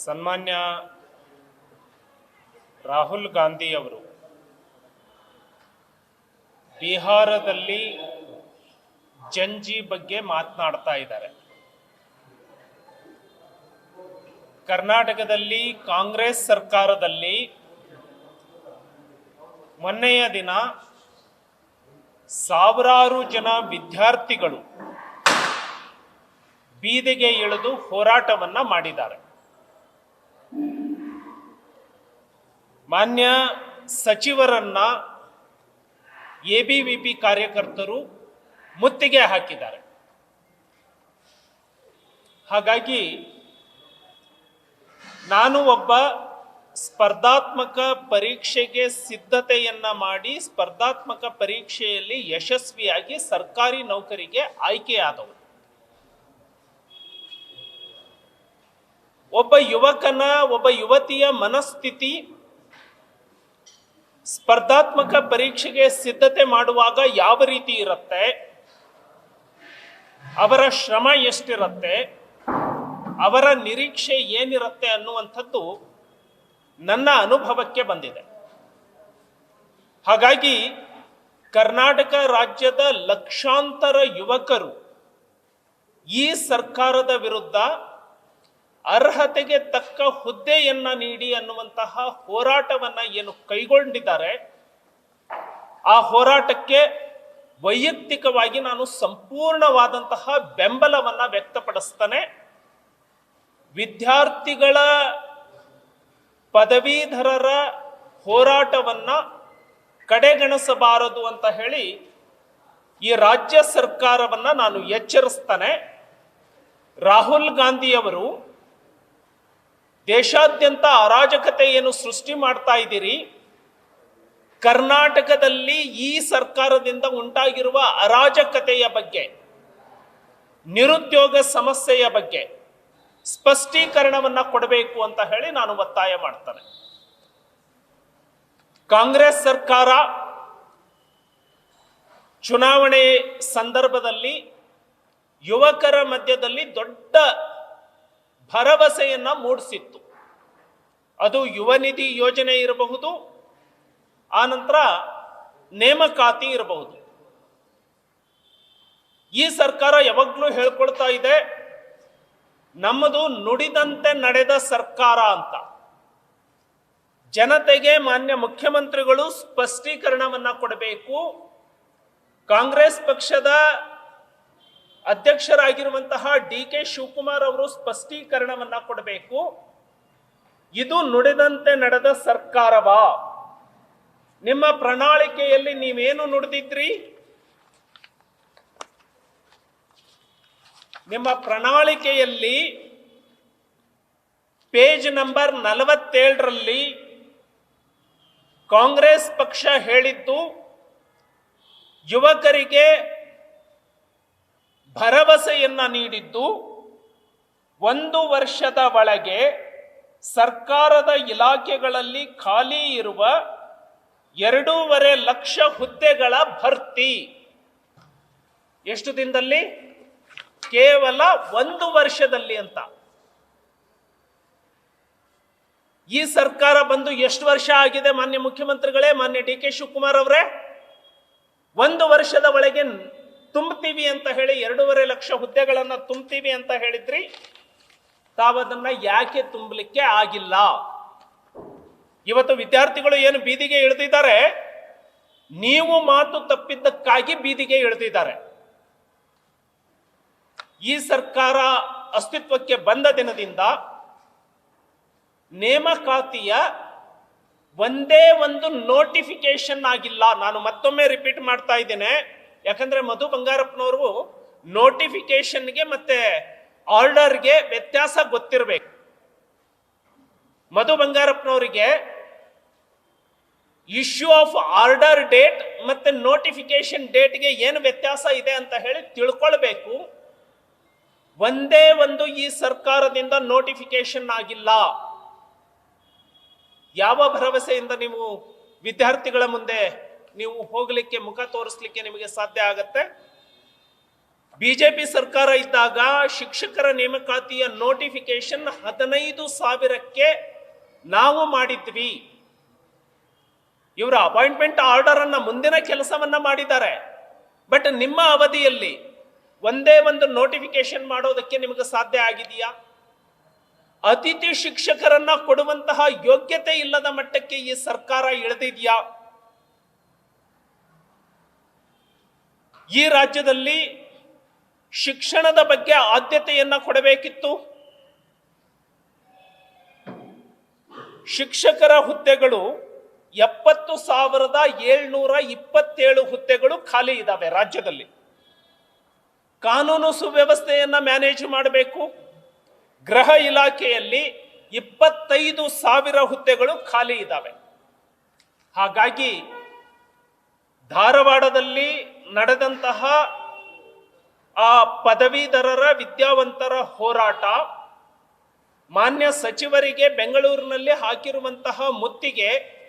ಸನ್ಮಾನ್ಯ ರಾಹುಲ್ ಗಾಂಧಿ ಅವರು ಬಿಹಾರದಲ್ಲಿ ಜಂಜಿ ಬಗ್ಗೆ ಮಾತನಾಡ್ತಾ ಇದ್ದಾರೆ. ಕರ್ನಾಟಕದಲ್ಲಿ ಕಾಂಗ್ರೆಸ್ ಸರ್ಕಾರದಲ್ಲಿ ಮೊನ್ನೆಯ ದಿನ ಸಾವಿರಾರು ಜನ ವಿದ್ಯಾರ್ಥಿಗಳು ಬೀದಿಗೆ ಇಳಿದು ಹೋರಾಟವನ್ನ ಮಾಡಿದ್ದಾರೆ. ಮಾನ್ಯ ಸಚಿವರನ್ನ ಪಿ ಕಾರ್ಯಕರ್ತರು ಮುತ್ತಿಗೆ ಹಾಕಿದ್ದಾರೆ. ಹಾಗಾಗಿ ನಾನು ಒಬ್ಬ ಸ್ಪರ್ಧಾತ್ಮಕ ಪರೀಕ್ಷೆಗೆ ಸಿದ್ಧತೆಯನ್ನ ಮಾಡಿ ಸ್ಪರ್ಧಾತ್ಮಕ ಪರೀಕ್ಷೆಯಲ್ಲಿ ಯಶಸ್ವಿಯಾಗಿ ಸರ್ಕಾರಿ ನೌಕರಿಗೆ ಆಯ್ಕೆಯಾದವರು ಒಬ್ಬ ಯುವಕನ, ಒಬ್ಬ ಯುವತಿಯ ಮನಸ್ಥಿತಿ ಸ್ಪರ್ಧಾತ್ಮಕ ಪರೀಕ್ಷೆಗೆ ಸಿದ್ಧತೆ ಮಾಡುವಾಗ ಯಾವ ರೀತಿ ಇರುತ್ತೆ? ಅವರ ಶ್ರಮ ಎಷ್ಟಿರುತ್ತೆ? ಅವರ ನಿರೀಕ್ಷೆ ಏನಿರುತ್ತೆ ಅನ್ನುವಂಥದ್ದು ನನ್ನ ಅನುಭವಕ್ಕೆ ಬಂದಿದೆ. ಹಾಗಾಗಿ ಕರ್ನಾಟಕ ರಾಜ್ಯದ ಲಕ್ಷಾಂತರ ಯುವಕರು ಈ ಸರ್ಕಾರದ ವಿರುದ್ಧ ಅರ್ಹತೆಗೆ ತಕ್ಕ ಹುದ್ದೆಯನ್ನ ನೀಡಿ ಅನ್ನುವಂತಹ ಹೋರಾಟವನ್ನ ಏನು ಕೈಗೊಂಡಿದ್ದಾರೆ, ಆ ಹೋರಾಟಕ್ಕೆ ವೈಯಕ್ತಿಕವಾಗಿ ನಾನು ಸಂಪೂರ್ಣವಾದಂತಹ ಬೆಂಬಲವನ್ನ ವ್ಯಕ್ತಪಡಿಸ್ತಾನೆ. ವಿದ್ಯಾರ್ಥಿಗಳ ಪದವೀಧರರ ಹೋರಾಟವನ್ನ ಕಡೆಗಣಿಸಬಾರದು ಅಂತ ಹೇಳಿ ಈ ರಾಜ್ಯ ಸರ್ಕಾರವನ್ನ ನಾನು ಎಚ್ಚರಿಸ್ತಾನೆ. ರಾಹುಲ್ ಗಾಂಧಿಯವರು ದೇಶಾದ್ಯಂತ ಅರಾಜಕತೆ ಏನು ಸೃಷ್ಟಿ ಮಾಡ್ತಾ ಇದ್ದೀರಿ. ಕರ್ನಾಟಕದಲ್ಲಿ ಈ ಸರ್ಕಾರದಿಂದ ಉಂಟಾಗಿರುವ ಅರಾಜಕತೆಯ ಬಗ್ಗೆ, ನಿರುದ್ಯೋಗ ಸಮಸ್ಯೆಯ ಬಗ್ಗೆ ಸ್ಪಷ್ಟೀಕರಣವನ್ನ ಕೊಡಬೇಕು ಅಂತ ಹೇಳಿ ನಾನು ಒತ್ತಾಯ ಮಾಡ್ತೇನೆ. ಕಾಂಗ್ರೆಸ್ ಸರ್ಕಾರ ಚುನಾವಣೆ ಸಂದರ್ಭದಲ್ಲಿ ಯುವಕರ ಮಧ್ಯದಲ್ಲಿ ದೊಡ್ಡ ಭರವಸೆಯನ್ನ ಮೂಡಿಸಿತ್ತು. ಅದು ಯುವ ನಿಧಿ ಯೋಜನೆ ಇರಬಹುದು ಆನಂತರ ನೇಮಕಾತಿ ಇರಬಹುದು. ಈ ಸರ್ಕಾರ ಯಾವಾಗಲೂ ಹೇಳ್ಕೊಳ್ತಾ ಇದೆ, ನಮ್ಮದು ನುಡಿದಂತೆ ನಡೆದ ಸರ್ಕಾರ ಅಂತ. ಜನತೆಗೆ ಮಾನ್ಯ ಮುಖ್ಯಮಂತ್ರಿಗಳು ಸ್ಪಷ್ಟೀಕರಣವನ್ನ ಕೊಡಬೇಕು. ಕಾಂಗ್ರೆಸ್ ಪಕ್ಷದ ಅಧ್ಯಕ್ಷರಾಗಿರುವಂತಹ ಡಿ ಕೆ ಶಿವಕುಮಾರ್ ಅವರು ಸ್ಪಷ್ಟೀಕರಣವನ್ನ ಕೊಡಬೇಕು. ಇದು ನುಡಿದಂತೆ ನಡೆದ ಸರ್ಕಾರವಾ? ನಿಮ್ಮ ಪ್ರಣಾಳಿಕೆಯಲ್ಲಿ ನೀವೇನು ನುಡಿದಿದ್ರಿ? ನಿಮ್ಮ ಪ್ರಣಾಳಿಕೆಯಲ್ಲಿ ಪೇಜ್ ನಂಬರ್ ನಲವತ್ತೇಳರಲ್ಲಿ ಕಾಂಗ್ರೆಸ್ ಪಕ್ಷ ಹೇಳಿದ್ದು, ಯುವಕರಿಗೆ ಭರವಸೆಯನ್ನ ನೀಡಿದ್ದು ಒಂದು ವರ್ಷದ ಒಳಗೆ ಸರ್ಕಾರದ ಇಲಾಖೆಗಳಲ್ಲಿ ಖಾಲಿ ಇರುವ ಎರಡೂವರೆ ಲಕ್ಷ ಹುದ್ದೆಗಳ ಭರ್ತಿ. ಎಷ್ಟು ದಿನದಲ್ಲಿ? ಕೇವಲ ಒಂದು ವರ್ಷದಲ್ಲಿ ಅಂತ. ಈ ಸರ್ಕಾರ ಬಂದು ಎಷ್ಟು ವರ್ಷ ಆಗಿದೆ ಮಾನ್ಯ ಮುಖ್ಯಮಂತ್ರಿಗಳೇ, ಮಾನ್ಯ ಡಿ ಕೆ ಶಿವಕುಮಾರ್ ಅವರೇ? ಒಂದು ವರ್ಷದ ಒಳಗೆ ತುಂಬ್ತೀವಿ ಅಂತ ಹೇಳಿ ಎರಡೂವರೆ ಲಕ್ಷ ಹುದ್ದೆಗಳನ್ನು ತುಂಬ್ತೀವಿ ಅಂತ ಹೇಳಿದ್ರಿ, ತಾವದನ್ನ ಯಾಕೆ ತುಂಬಲಿಕ್ಕೆ ಆಗಿಲ್ಲ? ಇವತ್ತು ವಿದ್ಯಾರ್ಥಿಗಳು ಏನು ಬೀದಿಗೆ ಇಳಿದಿದ್ದಾರೆ? ನೀವು ಮಾತು ತಪ್ಪಿದ್ದಕ್ಕಾಗಿ ಬೀದಿಗೆ ಇಳಿದಿದ್ದಾರೆ. ಈ ಸರ್ಕಾರ ಅಸ್ತಿತ್ವಕ್ಕೆ ಬಂದ ದಿನದಿಂದ ನೇಮಕಾತಿಯ ಒಂದೇ ಒಂದು ನೋಟಿಫಿಕೇಶನ್ ಆಗಿಲ್ಲ. ನಾನು ಮತ್ತೊಮ್ಮೆ ರಿಪೀಟ್ ಮಾಡ್ತಾ ಇದ್ದೇನೆ. ಯಾಕಂದ್ರೆ ಮಧು ಬಂಗಾರಪ್ಪನವರು ನೋಟಿಫಿಕೇಶನ್ಗೆ ಮತ್ತೆ ಆರ್ಡರ್ಗೆ ವ್ಯತ್ಯಾಸ ಗೊತ್ತಿರಬೇಕು. ಮಧು ಬಂಗಾರಪ್ಪನವರಿಗೆ ಇಶ್ಯೂ ಆಫ್ ಆರ್ಡರ್ ಡೇಟ್ ಮತ್ತೆ ನೋಟಿಫಿಕೇಶನ್ ಡೇಟ್ಗೆ ಏನು ವ್ಯತ್ಯಾಸ ಇದೆ ಅಂತ ಹೇಳಿ ತಿಳ್ಕೊಳ್ಬೇಕು. ಒಂದೇ ಒಂದು ಈ ಸರ್ಕಾರದಿಂದ ನೋಟಿಫಿಕೇಶನ್ ಆಗಿಲ್ಲ. ಯಾವ ಭರವಸೆಯಿಂದ ನೀವು ವಿದ್ಯಾರ್ಥಿಗಳ ಮುಂದೆ ನೀವು ಹೋಗಲಿಕ್ಕೆ ಮುಖ ತೋರಿಸ್ಲಿಕ್ಕೆ ನಿಮಗೆ ಸಾಧ್ಯ ಆಗತ್ತೆ. ಬಿಜೆಪಿ ಸರ್ಕಾರ ಇದ್ದಾಗ ಶಿಕ್ಷಕರ ನೇಮಕಾತಿಯ ನೋಟಿಫಿಕೇಶನ್ ಹದಿನೈದು ಸಾವಿರಕ್ಕೆ ನಾವು ಮಾಡಿದ್ವಿ. ಇವರ ಅಪಾಯಿಂಟ್ಮೆಂಟ್ ಆರ್ಡರ್ ಅನ್ನ ಮುಂದಿನ ಕೆಲಸವನ್ನ ಮಾಡಿದ್ದಾರೆ. ಬಟ್ ನಿಮ್ಮ ಅವಧಿಯಲ್ಲಿ ಒಂದೇ ಒಂದು ನೋಟಿಫಿಕೇಶನ್ ಮಾಡೋದಕ್ಕೆ ನಿಮಗೆ ಸಾಧ್ಯ ಆಗಿದೆಯಾ? ಅತಿಥಿ ಶಿಕ್ಷಕರನ್ನ ಕೊಡುವಂತಹ ಯೋಗ್ಯತೆ ಇಲ್ಲದ ಮಟ್ಟಕ್ಕೆ ಈ ಸರ್ಕಾರ ಇಳಿದಿದೆಯಾ? ಈ ರಾಜ್ಯದಲ್ಲಿ ಶಿಕ್ಷಣದ ಬಗ್ಗೆ ಆದ್ಯತೆಯನ್ನು ಕೊಡಬೇಕಿತ್ತು. ಶಿಕ್ಷಕರ ಹುದ್ದೆಗಳು ಎಪ್ಪತ್ತು ಸಾವಿರದ ಏಳ್ನೂರ ಇಪ್ಪತ್ತೇಳು ಹುದ್ದೆಗಳು ಖಾಲಿ ಇದ್ದಾವೆ ರಾಜ್ಯದಲ್ಲಿ. ಕಾನೂನು ಸುವ್ಯವಸ್ಥೆಯನ್ನು ಮ್ಯಾನೇಜ್ ಮಾಡಬೇಕು. ಗೃಹ ಇಲಾಖೆಯಲ್ಲಿ ಇಪ್ಪತ್ತೈದು ಸಾವಿರ ಹುದ್ದೆಗಳು ಖಾಲಿ ಇದ್ದಾವೆ ಹಾಗಾಗಿ ಧಾರವಾಡದಲ್ಲಿ ನಡೆದಂತಹ ಆ ಪದವೀಧರರ ವಿದ್ಯಾವಂತರ ಹೋರಾಟ ಮಾನ್ಯ ಸಚಿವರಿಗೆ ಬೆಂಗಳೂರಿನಲ್ಲಿ ಹಾಕಿರುವಂತಹ ಮುತ್ತಿಗೆ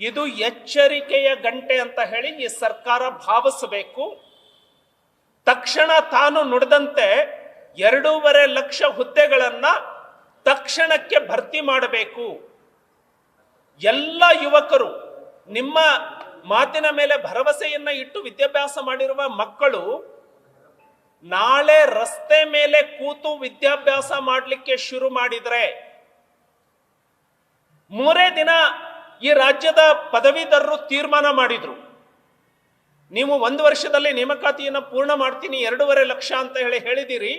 ಇದು ಎಚ್ಚರಿಕೆಯ ಗಂಟೆ ಅಂತ ಹೇಳಿ ಈ ಸರ್ಕಾರ ಭಾವಿಸಬೇಕು. ತಕ್ಷಣ ತಾನು ನುಡಿದಂತೆ ಎರಡೂವರೆ ಲಕ್ಷ ಹುದ್ದೆಗಳನ್ನು ತಕ್ಷಣಕ್ಕೆ ಭರ್ತಿ ಮಾಡಬೇಕು. ಎಲ್ಲ ಯುವಕರು, ನಿಮ್ಮ ಮಾತಿನ ಮೇಲೆ ಭರವಸೆಯನ್ನ ಇಟ್ಟು ವಿದ್ಯಾಭ್ಯಾಸ ಮಾಡಿರುವ ಮಕ್ಕಳು ನಾಳೆ ರಸ್ತೆ ಮೇಲೆ ಕೂತು ವಿದ್ಯಾಭ್ಯಾಸ ಮಾಡಲಿಕ್ಕೆ ಶುರು ಮಾಡಿದ್ರೆ ಮೂರೇ ದಿನ ಈ ರಾಜ್ಯದ ಪದವೀಧರರು ತೀರ್ಮಾನ ಮಾಡಿದ್ರು. ನೀವು ಒಂದು ವರ್ಷದಲ್ಲಿ ನೇಮಕಾತಿಯನ್ನು ಪೂರ್ಣ ಮಾಡ್ತೀನಿ, ಎರಡೂವರೆ ಲಕ್ಷ ಅಂತ ಹೇಳಿ ಹೇಳಿದಿರಿ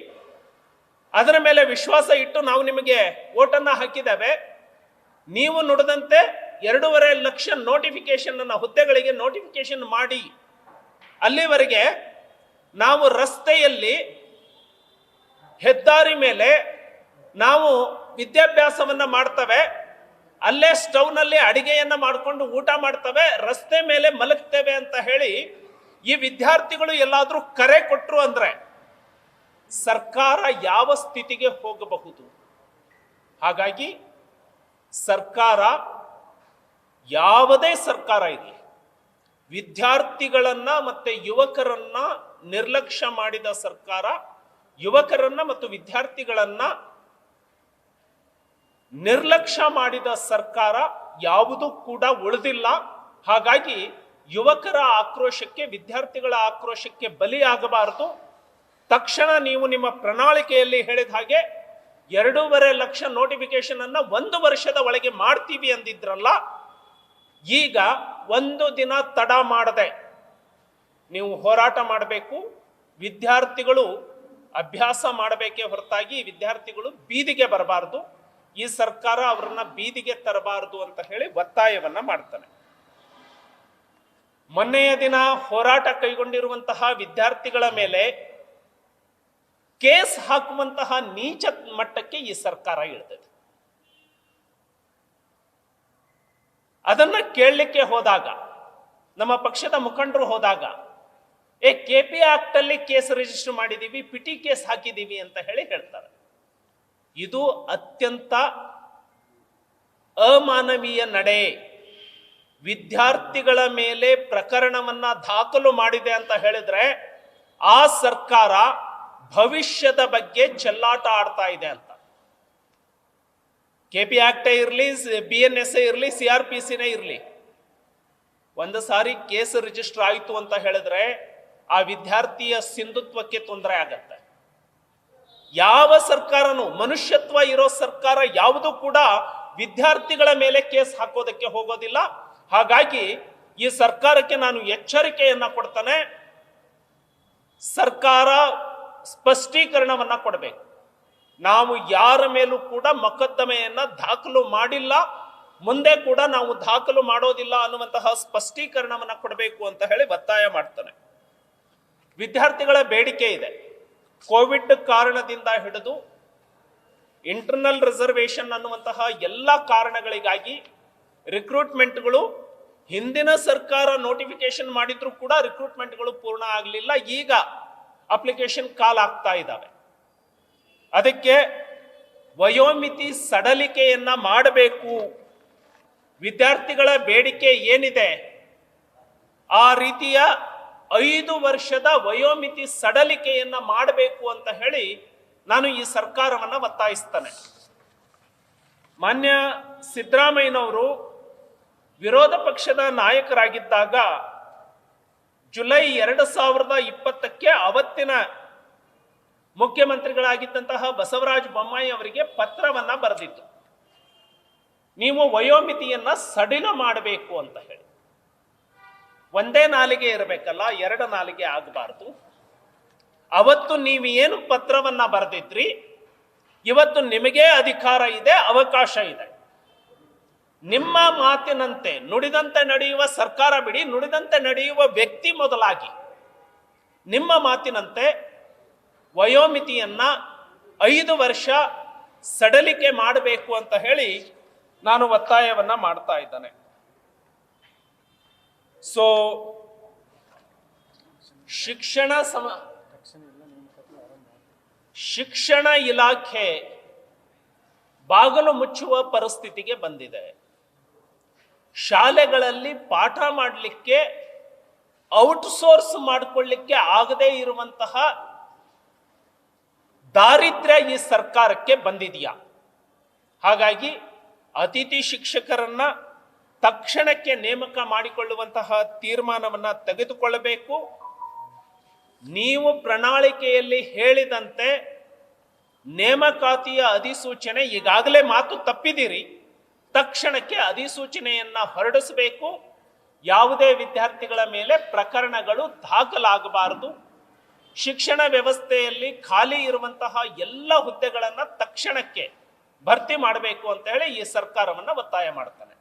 ಅದರ ಮೇಲೆ ವಿಶ್ವಾಸ ಇಟ್ಟು ನಾವು ನಿಮಗೆ ಓಟನ್ನ ಹಾಕಿದ್ದೇವೆ. ನೀವು ನುಡಿದಂತೆ ಎರಡೂವರೆ ಲಕ್ಷ ನೋಟಿಫಿಕೇಶನ್ ಅನ್ನ ಹುದ್ದೆಗಳಿಗೆ ನೋಟಿಫಿಕೇಶನ್ ಮಾಡಿ, ಅಲ್ಲಿವರೆಗೆ ನಾವು ರಸ್ತೆಯಲ್ಲಿ ಹೆದ್ದಾರಿ ಮೇಲೆ ನಾವು ವಿದ್ಯಾಭ್ಯಾಸವನ್ನ ಮಾಡ್ತವೆ, ಅಲ್ಲೇ ಸ್ಟವ್ನಲ್ಲಿ ಅಡಿಗೆಯನ್ನು ಮಾಡಿಕೊಂಡು ಊಟ ಮಾಡ್ತವೆ, ರಸ್ತೆ ಮೇಲೆ ಮಲಗ್ತೇವೆ ಅಂತ ಹೇಳಿ ಈ ವಿದ್ಯಾರ್ಥಿಗಳು ಎಲ್ಲಾದ್ರೂ ಕರೆ ಕೊಟ್ಟರು ಅಂದ್ರೆ ಸರ್ಕಾರ ಯಾವ ಸ್ಥಿತಿಗೆ ಹೋಗಬಹುದು? ಹಾಗಾಗಿ ಸರ್ಕಾರ ಯಾವುದೇ ಸರ್ಕಾರ ಇರಲಿ, ವಿದ್ಯಾರ್ಥಿಗಳನ್ನ ಮತ್ತೆ ಯುವಕರನ್ನ ನಿರ್ಲಕ್ಷ್ಯ ಮಾಡಿದ ಸರ್ಕಾರ, ಯುವಕರನ್ನ ಮತ್ತು ವಿದ್ಯಾರ್ಥಿಗಳನ್ನ ನಿರ್ಲಕ್ಷ್ಯ ಮಾಡಿದ ಸರ್ಕಾರ ಯಾವುದೂ ಕೂಡ ಉಳಿದಿಲ್ಲ. ಹಾಗಾಗಿ ಯುವಕರ ಆಕ್ರೋಶಕ್ಕೆ, ವಿದ್ಯಾರ್ಥಿಗಳ ಆಕ್ರೋಶಕ್ಕೆ ಬಲಿಯಾಗಬಾರದು ತಕ್ಷಣ ನೀವು ನಿಮ್ಮ ಪ್ರಣಾಳಿಕೆಯಲ್ಲಿ ಹೇಳಿದ ಹಾಗೆ ಎರಡೂವರೆ ಲಕ್ಷ ನೋಟಿಫಿಕೇಶನ್ ಅನ್ನ ಒಂದು ವರ್ಷದ ಒಳಗೆ ಮಾಡ್ತೀವಿ ಅಂದಿದ್ರಲ್ಲ ಈಗ ಒಂದು ದಿನ ತಡ ಮಾಡದೆ ನೀವು ಹೋರಾಟ ಮಾಡಬೇಕು. ವಿದ್ಯಾರ್ಥಿಗಳು ಅಭ್ಯಾಸ ಮಾಡಬೇಕೇ ಹೊರತಾಗಿ ವಿದ್ಯಾರ್ಥಿಗಳು ಬೀದಿಗೆ ಬರಬಾರದು. ಈ ಸರ್ಕಾರ ಅವರನ್ನ ಬೀದಿಗೆ ತರಬಾರದು ಅಂತ ಹೇಳಿ ಒತ್ತಾಯವನ್ನ ಮಾಡ್ತಾನೆ ಮೊನ್ನೆಯ ದಿನ ಹೋರಾಟ ಕೈಗೊಂಡಿರುವಂತಹ ವಿದ್ಯಾರ್ಥಿಗಳ ಮೇಲೆ ಕೇಸ್ ಹಾಕುವಂತಹ ನೀಚ ಮಟ್ಟಕ್ಕೆ ಈ ಸರ್ಕಾರ ಇಳಿದಿದೆ. ಅದನ್ನ ಕೇಳಲಿಕ್ಕೆ ಹೋದಾಗ, ನಮ್ಮ ಪಕ್ಷದ ಮುಖಂಡರು ಹೋದಾಗ, ಏ, ಕೆ ಪಿ ಆಕ್ಟ್ ಅಲ್ಲಿ ಕೇಸ್ ರಿಜಿಸ್ಟರ್ ಮಾಡಿದ್ದೀವಿ ಪಿಟಿ ಕೇಸ್ ಹಾಕಿದ್ದೀವಿ ಅಂತ ಹೇಳಿ ಹೇಳ್ತಾರೆ. ಇದು ಅತ್ಯಂತ ಅಮಾನವೀಯ ನಡೆ. ವಿದ್ಯಾರ್ಥಿಗಳ ಮೇಲೆ ಪ್ರಕರಣವನ್ನ ದಾಖಲು ಮಾಡಿದೆ ಅಂತ ಹೇಳಿದ್ರೆ, ಆ ಸರ್ಕಾರ ಭವಿಷ್ಯದ ಬಗ್ಗೆ ಚೆಲ್ಲಾಟ ಆಡ್ತಾ ಇದೆ ಅಂತ. ಕೆ ಪಿ ಆಕ್ಟೇ ಇರಲಿ ಬಿ ಎನ್ ಎಸ್ ಇರಲಿ ಸಿ ಆರ್ ಪಿ ಸಿನೇ ಇರಲಿ. ಒಂದು ಸಾರಿ ಕೇಸ್ ರಿಜಿಸ್ಟರ್ ಆಯಿತು ಅಂತ ಹೇಳಿದ್ರೆ ಆ ವಿದ್ಯಾರ್ಥಿಯ ಸಿಂಧುತ್ವಕ್ಕೆ ತೊಂದರೆ ಆಗತ್ತೆ. ಯಾವ ಸರ್ಕಾರನು, ಮನುಷ್ಯತ್ವ ಇರೋ ಸರ್ಕಾರ ಯಾವುದು ಕೂಡ ವಿದ್ಯಾರ್ಥಿಗಳ ಮೇಲೆ ಕೇಸ್ ಹಾಕೋದಕ್ಕೆ ಹೋಗೋದಿಲ್ಲ. ಹಾಗಾಗಿ ಈ ಸರ್ಕಾರಕ್ಕೆ ನಾನು ಎಚ್ಚರಿಕೆಯನ್ನ ಕೊಡ್ತಾನೆ. ಸರ್ಕಾರ ಸ್ಪಷ್ಟೀಕರಣವನ್ನ ಕೊಡಬೇಕು. ನಾವು ಯಾರ ಮೇಲೂ ಕೂಡ ಮೊಕದ್ದಮೆಯನ್ನು ದಾಖಲು ಮಾಡಿಲ್ಲ. ಮುಂದೆ ಕೂಡ ನಾವು ದಾಖಲು ಮಾಡೋದಿಲ್ಲ ಅನ್ನುವಂತಹ ಸ್ಪಷ್ಟೀಕರಣವನ್ನು ಕೊಡಬೇಕು ಅಂತ ಹೇಳಿ ಒತ್ತಾಯ ಮಾಡ್ತಾನೆ. ವಿದ್ಯಾರ್ಥಿಗಳ ಬೇಡಿಕೆ ಇದೆ. ಕೋವಿಡ್ ಕಾರಣದಿಂದ ಹಿಡಿದು ಇಂಟರ್ನಲ್ ರಿಸರ್ವೇಶನ್ ಅನ್ನುವಂತಹ ಎಲ್ಲ ಕಾರಣಗಳಿಗಾಗಿ ರಿಕ್ರೂಟ್ಮೆಂಟ್ಗಳು ಹಿಂದಿನ ಸರ್ಕಾರ ನೋಟಿಫಿಕೇಶನ್ ಮಾಡಿದ್ರು ಕೂಡ ರಿಕ್ರೂಟ್ಮೆಂಟ್ಗಳು ಪೂರ್ಣ ಆಗಲಿಲ್ಲ. ಈಗ ಅಪ್ಲಿಕೇಶನ್ ಕಾಲ್ ಆಗ್ತಾ ಇದ್ದಾವೆ. ಅದಕ್ಕೆ ವಯೋಮಿತಿ ಸಡಲಿಕೆಯನ್ನ ಮಾಡಬೇಕು. ವಿದ್ಯಾರ್ಥಿಗಳ ಬೇಡಿಕೆ ಏನಿದೆ? ಆ ರೀತಿಯ ಐದು ವರ್ಷದ ವಯೋಮಿತಿ ಸಡಲಿಕೆಯನ್ನ ಮಾಡಬೇಕು ಅಂತ ಹೇಳಿ ನಾನು ಈ ಸರ್ಕಾರವನ್ನ ಒತ್ತಾಯಿಸ್ತೇನೆ. ಮಾನ್ಯ ಸಿದ್ದರಾಮಯ್ಯನವರು ವಿರೋಧ ಪಕ್ಷದ ನಾಯಕರಾಗಿದ್ದಾಗ ಜುಲೈ ಎರಡು ಸಾವಿರದ ಇಪ್ಪತ್ತಕ್ಕೆ ಅವತ್ತಿನ ಮುಖ್ಯಮಂತ್ರಿಗಳಾಗಿದ್ದಂತಹ ಬಸವರಾಜ ಬೊಮ್ಮಾಯಿ ಅವರಿಗೆ ಪತ್ರವನ್ನ ಬರೆದಿತ್ತು ನೀವು ವಯೋಮಿತಿಯನ್ನ ಸಡಿಲ ಮಾಡಬೇಕು ಅಂತ ಹೇಳಿ. ಒಂದೇ ನಾಲಿಗೆ ಇರಬೇಕಲ್ಲ, ಎರಡು ನಾಲಿಗೆ ಆಗಬಾರ್ದು. ಅವತ್ತು ನೀವು ಏನು ಪತ್ರವನ್ನ ಬರೆದಿದ್ರಿ, ಇವತ್ತು ನಿಮಗೇ ಅಧಿಕಾರ ಇದೆ, ಅವಕಾಶ ಇದೆ. ನಿಮ್ಮ ಮಾತಿನಂತೆ ನುಡಿದಂತೆ ನಡೆಯುವ ಸರ್ಕಾರ ಬಿಡಿ, ನುಡಿದಂತೆ ನಡೆಯುವ ವ್ಯಕ್ತಿ ಮೊದಲಾಗಿ ನಿಮ್ಮ ಮಾತಿನಂತೆ ವಯೋಮಿತಿಯನ್ನ ಐದು ವರ್ಷ ಸಡಲಿಕೆ ಮಾಡಬೇಕು ಅಂತ ಹೇಳಿ ನಾನು ಒತ್ತಾಯವನ್ನ ಮಾಡ್ತಾ ಇದ್ದೇನೆ. ಸೊ ಶಿಕ್ಷಣ ಸಮ, ಶಿಕ್ಷಣ ಇಲಾಖೆ ಬಾಗಲು ಮುಚ್ಚುವ ಪರಿಸ್ಥಿತಿಗೆ ಬಂದಿದೆ. ಶಾಲೆಗಳಲ್ಲಿ ಪಾಠ ಮಾಡಲಿಕ್ಕೆ ಔಟ್ಸೋರ್ಸ್ ಮಾಡಿಕೊಳ್ಳಿಕ್ಕೆ ಆಗದೇ ಇರುವಂತಹ ದಾರಿದ್ರ್ಯ ಈ ಸರ್ಕಾರಕ್ಕೆ ಬಂದಿದೆಯಾ? ಹಾಗಾಗಿ ಅತಿಥಿ ಶಿಕ್ಷಕರನ್ನ ತಕ್ಷಣಕ್ಕೆ ನೇಮಕ ಮಾಡಿಕೊಳ್ಳುವಂತಹ ತೀರ್ಮಾನವನ್ನ ತೆಗೆದುಕೊಳ್ಳಬೇಕು. ನೀವು ಪ್ರಣಾಳಿಕೆಯಲ್ಲಿ ಹೇಳಿದಂತೆ ನೇಮಕಾತಿಯ ಅಧಿಸೂಚನೆ ಈಗಾಗಲೇ ಮಾತು ತಪ್ಪಿದಿರಿ. ತಕ್ಷಣಕ್ಕೆ ಅಧಿಸೂಚನೆಯನ್ನ ಹೊರಡಿಸಬೇಕು. ಯಾವುದೇ ವಿದ್ಯಾರ್ಥಿಗಳ ಮೇಲೆ ಪ್ರಕರಣಗಳು ದಾಖಲಾಗಬಾರದು. ಶಿಕ್ಷಣ ವ್ಯವಸ್ಥೆಯಲ್ಲಿ ಖಾಲಿ ಇರುವಂತಹ ಎಲ್ಲ ಹುದ್ದೆಗಳನ್ನು ತಕ್ಷಣಕ್ಕೆ ಭರ್ತಿ ಮಾಡಬೇಕು ಅಂತ ಹೇಳಿ ಈ ಸರ್ಕಾರವನ್ನ ಒತ್ತಾಯ ಮಾಡ್ತಾನೆ.